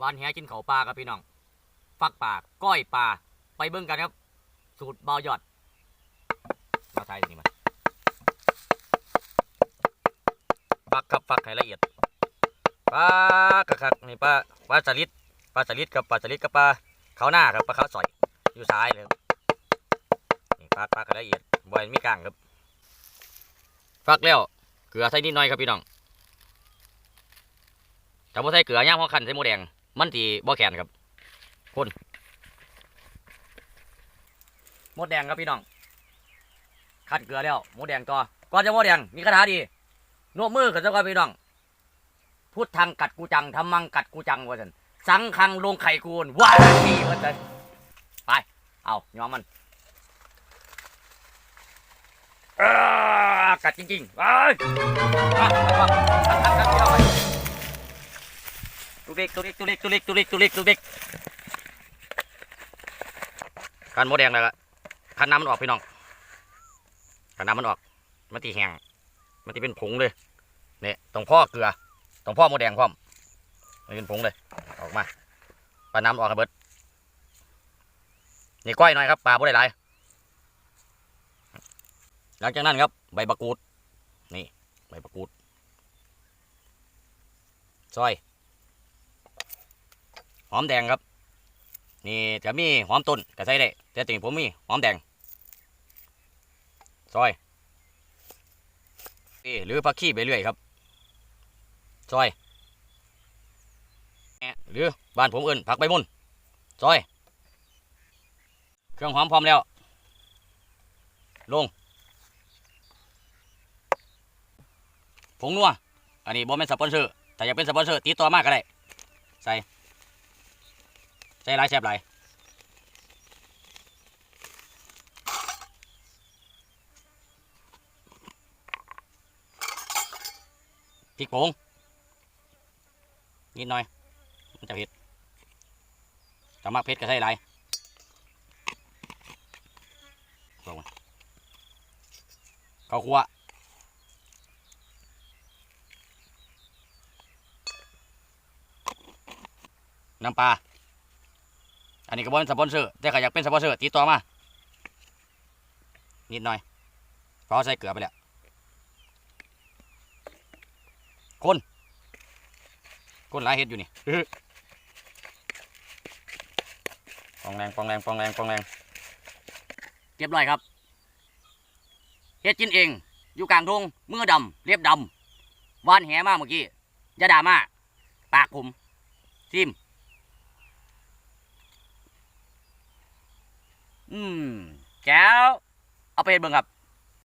วานแหกินเขาปลาครับพี่น้อง ฟักปลาก้อยปลาไปเบิ่งกันครับ สูตรเบายอด มาไทยนี่มาฟักครับฟักให้ละเอียดปลากระคักนี่ปลาปลาสลิดปลาสลิดกับปลาสลิดกับปลาเขาหน้าครับปลาเขาสอยอยู่ซ้ายเลยนี่ฟักฟักให้ละเอียดบอยมีกลางครับฟักแล้วเกลือใส่นิดหน่อยครับพี่น้องแต่บ่ใส่เกลือย่างพอคันใส่หมูแดง มันตีบ่แข็งครับคนหมดแดงครับพี่น้องขัดเกลือแล้วหมูแดงต่อก่อนจะหมูแดงมีคาถาดีโน้มมือกันซะก่อนพี่น้องพุทธังกัดกูจังทำมังกัดกูจังว่าสันสังคังลงไข่กูนว้าทีว่าสันไปเอายอมมันกัดจริงๆไป มาไปวะกัดกัดกัดพี่น้องไปตุเล็กตุเล็กตุเล็กตุเล็กตุเล็กตุเล็กตุเล็กกันมดแดงเลยละคันน้ำมันออกพี่น้องคันน้ำมันออก มันตีแห้งมันตีเป็นผงเลยเนี่ยตรงพ่อเกลือตรงพ่อมดแดงพร้อมมันเป็นผงเลย ออกมาปลาน้ำออกระเบิดนี่ก้อยหน่อยครับปลาบ่ได้หลายหลังจากนั้นครับ ใบมะกูดนี่ใบมะกูดซอย อมแดงครับ นี่จะมีหอมต้นก็ใส่ได้แต่ติ่งผมมีหอมแดงซอยนี่หรือผักขี้ไปเรื่อยครับซอยแหน่หรือบ้านผมเอื่นผักใบมุนซอย เครื่องหอมพร้อมแล้ว ลงผงนัวอันนี้บอเป็นสปอนเซอร์แต่อยากเป็นสปอนเซอร์ติดต่อมากก็ได้ ใส่ ใส่หลายแซ่บหลพริกผงนิดหน่อย มันจะเผ็ดถ้ามากเผ็ดก็ใส่หลายลงมาข้าวคั่วน้ำปลา อันนี้ก็บอเป็นสปอนเซอร์ แต่ก็อยากเป็นสปอนเซอร์ติดต่อมา นิดหน่อย เพราะใส่เกลือไปแล้ว คน คนหลายเห็ดอยู่นี่ปองแรงปองแรงปองแรงปองแรงเรียบร้อยครับ เฮ็ดกินเอง อยู่กลางดงมือดำเรียบดำวานแหมากเมื่อกี้อยาด่ามาปากผมซิม อืมแก้วเอาไปเฮ็ดเบิ่งครับ